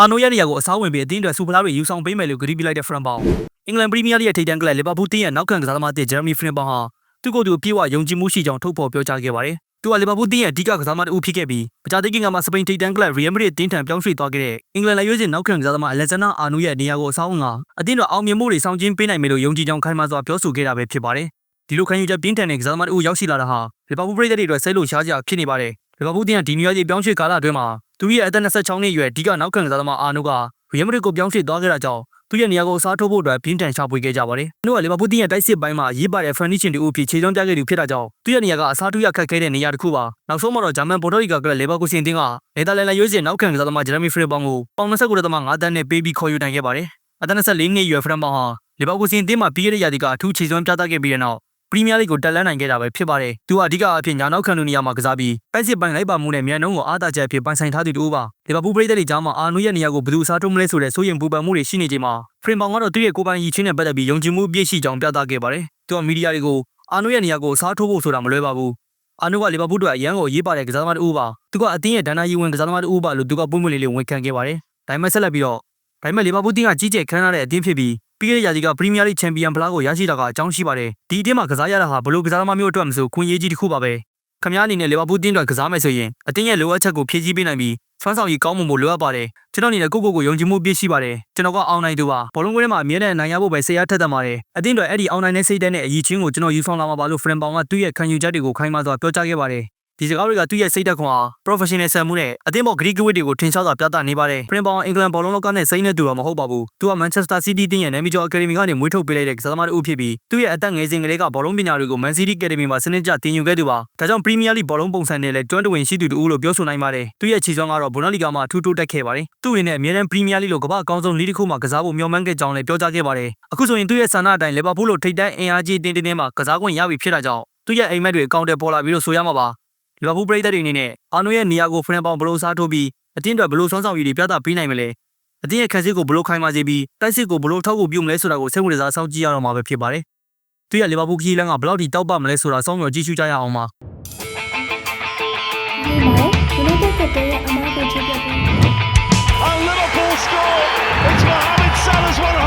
အာနိုရဲ့နေရာကိုအစားဝင်ပြီးအသင်းအတွက်စူပလာတွေယူဆောင်ပေးမယ်လို့ကြေညာပြလိုက်တဲ့ဖရန်ပေါင်အင်္ဂလန်ပရီးမီးယားလိရဲ့ထိပ်တန်းကလပ်လီဗာပူးတင်းရဲ့နောက်ခံကစားသမားတစ်ဂျယ်ရမီဖရန်ပေါင်ဟာသူ့ကိုယ်သူပြေဝယုံကြည်မှုရှိကြောင်းထုတ်ဖော်ပြောကြားခဲ့ပါတယ်သူကလီဗာပူးတင်းရဲ့အဓိကကစားသမားတစ်ဦးဖြစ်ခဲ့ပြီးပကြားသိကင်ကမှစပိန်ထိပ်တန်းကလပ်ရီယယ်မက်ဒရစ်တင်းထံပြောင်းရွှေ့သွားခဲ့တဲ့အင်္ဂလန်လက်ရွေးစင်နောက်ခံကစားသမားအလက်ဇန်နာအာနိုရဲ့နေရာကိုအစားဝင်ကအသင်းတော်အောင်မြင်မှုတွေဆောင်ကျင်းပေးနိုင်မယ်လို့ယုံကြည်ကြောင်းခိုင်မာစွာပြောဆိုခဲ့တာပဲဖြစ်ပါတယ်ဒီလိုခံယူချက်ပြင်းထန်တဲ့ကစားသမားတစ်ဦးရောက်ရှိလာတာဟာလီဗာပူးပရိသတ်တွေအတွက်ဆဲလို့ရှားကြဖြစ်နေပါတယ်လီဗာပူးတင်းကဒီနည်းရေးပြောင်းရွှေ့ကာလအတွင်းမှာ သူရဲ့အသက်26နှစ်အရွယ်အဓိကနောက်ခံကစားသမားအာနိုကရီယယ်မက်ဒရစ်ကိုပြောင်းရွှေ့သွားခဲ့တာကြောင့်သူ့ရဲ့နေရာကိုအစားထိုးဖို့အတွက်ပြင်းထန်ရှာဖွေခဲ့ကြပါတယ်။သူကလီဗာပူးတင်းရဲ့တိုက်စစ်ပိုင်းမှာရေးပါတဲ့ French တူအဖြစ်ခြေချောင်းပြခဲ့သူဖြစ်တာကြောင့်သူ့ရဲ့နေရာကအစားထိုးရခက်ခဲတဲ့နေရာတစ်ခုပါ။နောက်ဆုံးမှာတော့ဂျာမန်ပေါ်တိုရီကကလီဗာကူစင်တင်းကနယ်သာလန်လက်ရွေးစင်နောက်ခံကစားသမားဂျယ်ရမီဖရစ်ပေါင်ကိုပေါင်29.5တန်းနဲ့ပေးပြီးခေါ်ယူနိုင်ခဲ့ပါတယ်။အသက်24နှစ်အရွယ်ဖရန်ပေါင်ဟာလီဗာကူစင်တင်းမှာပြီးခဲ့တဲ့ရာသီကအထူးခြေစွမ်းပြသခဲ့ပြီးတဲ့နောက် ပရီးမီးယားလိကိုတက်လှမ်းနိုင်ခဲ့တာပဲဖြစ်ပါတယ်။သူကအဓိကအဖြစ်ညာနောက်ခံလူနေရာမှာကစားပြီးတိုက်စစ်ပိုင်းလိုက်ပါမှုနဲ့မြန်နှုံးကိုအားသာချက်အဖြစ်ပိုင်ဆိုင်ထားသူတူပါ။လီဗာပူးပရိသတ်တွေကြားမှာအာနူရဲ့နေရာကိုဘယ်သူအစားထိုးမလဲဆိုတဲ့စိုးရိမ်ပူပန်မှုတွေရှိနေချိန်မှာဖရင်ပေါင်ကတော့သူ့ရဲ့ကိုယ်ပိုင်ရည်ချင်းနဲ့ပတ်သက်ပြီးယုံကြည်မှုအပြည့်ရှိကြောင်းပြသခဲ့ပါတယ်။သူကမီဒီယာတွေကိုအာနူရဲ့နေရာကိုအစားထိုးဖို့ဆိုတာမလွယ်ပါဘူး။အာနူကလီဗာပူးတို့အရန်ကိုရေးပါတဲ့ကစားသမားတူပါ။သူကအသင်းရဲ့ဒဏ္ဍာရီဝင်ကစားသမားတူပါလို့သူကပွင့်ပွင့်လေးလေးဝန်ခံခဲ့ပါတယ်။ဒါပေမဲ့ဆက်လက်ပြီးတော့ဒါပေမဲ့လီဗာပူးတင်းကကြီးကျယ်ခမ်းနားတဲ့အသင်းဖြစ်ပြီး ပြီးခဲ့တဲ့ရာသီကပရီးမီးယားလိချန်ပီယံဖလားကိုရရှိတာကအကြောင်းရှိပါတယ်။ဒီအတင်းမှာကစားရတာဟာဘလို့ကစားသမားမျိုးအတွက်မဆိုခွင့်ရေးကြီးတစ်ခုပါပဲ။ခမားအနေနဲ့လီဗာပူးတင်းအတွက်ကစားမယ်ဆိုရင်အတင်းရဲ့လိုအပ်ချက်ကိုဖြည့်ဆည်းပေးနိုင်ပြီးစွမ်းဆောင်ရည်ကောင်းမှုမို့လိုအပ်ပါတယ်။ကျွန်တော်အနေနဲ့ကိုယ့်ကိုယ်ကိုယုံကြည်မှုပြည့်ရှိပါတယ်။ကျွန်တော်ကအောင်နိုင်သူပါ။ဘောလုံးကွင်းထဲမှာအမြဲတမ်းနိုင်ရဖို့ပဲစိတ်အားထက်သန်ပါတယ်။အတင်းအတွက်အဲ့ဒီအောင်နိုင်တဲ့စိတ်ဓာတ်နဲ့အရည်ချင်းကိုကျွန်တော်ယူဆောင်လာမှာပါလို့ဖရန်ပေါင်ကသူ့ရဲ့ခံယူချက်တွေကိုခိုင်းမှစွာပြောကြားခဲ့ပါတယ်။ ဒီစကားတွေကသူ့ရဲ့စိတ်ဓာတ်ခွန်အား professional ဆန်မှုနဲ့အသင်းပေါ်ဂရိကဝိတ်တွေကိုထင်ရှားစွာပြသနေပါတယ်။ဖရင်ပေါင်အင်္ဂလန်ဘောလုံးလောကနဲ့စိမ့်နေသူတော့မဟုတ်ပါဘူး။သူက Manchester City တင်းရဲ့ Nami Joe Academy ကနေမွေးထုတ်ပေးလိုက်တဲ့ကစားသမားတစ်ဦးဖြစ်ပြီးသူ့ရဲ့အသက်ငယ်စဉ်ကလေးကဘောလုံးပညာတွေကို Man City Academy မှာစနစ်ကျသင်ယူခဲ့သူပါ။ဒါကြောင့် Premier League ဘောလုံးပုံစံနဲ့လည်းကျွမ်းတဝင်ရှိသူတူလို့ပြောဆိုနိုင်ပါတယ်။သူ့ရဲ့ခြေစွမ်းကတော့ Bundesliga မှာထူးထူးတက်ခဲ့ပါတယ်။သူ့အနေနဲ့အမြဲတမ်း Premier League လိုကမ္ဘာအကောင်းဆုံးလီးတစ်ခုမှာကစားဖို့မျှော်မှန်းခဲ့ကြောင်းလည်းပြောကြားခဲ့ပါတယ်။အခုဆိုရင်သူ့ရဲ့ဆန္ဒအတိုင်း Liverpool လိုထိပ်တန်းအင်အားကြီးတင်းတင်းနဲ့မှာကစားခွင့်ရပြီဖြစ်တာကြောင့်သူ့ရဲ့အိမ်မက်တွေအကောင့်တွေပေါ်လာပြီးလို့ဆိုရမှာပါ လီဗာပူးပရိသတ်တွေအနေနဲ့အာနိုရဲ့နေရာကိုဖရန်ပေါင်ဘလို့စားထိုးပြီးအတင်းအတွက်ဘလို့ဆွမ်းဆောင်ရည်တွေပြသပေးနိုင်မလဲအတင်းရဲ့ခက်စစ်ကိုဘလို့ခိုင်းပါစေပြီးတိုက်စစ်ကိုဘလို့ထောက်ကူပြုမလဲဆိုတာကိုစိတ်ဝင်စားစောင့်ကြည့်ရတော့မှာပဲဖြစ်ပါတယ်သူရဲ့လီဗာပူးခီးလန်းကဘလောက်ထိတောက်ပမလဲဆိုတာစောင့်မျှော်ကြည့်ရှုကြရအောင်ပါဒီမှာဒီလိုတက်တဲ့အမားကိုချစ်ပြပေး And Liverpool score. It's Mohamed Salah's one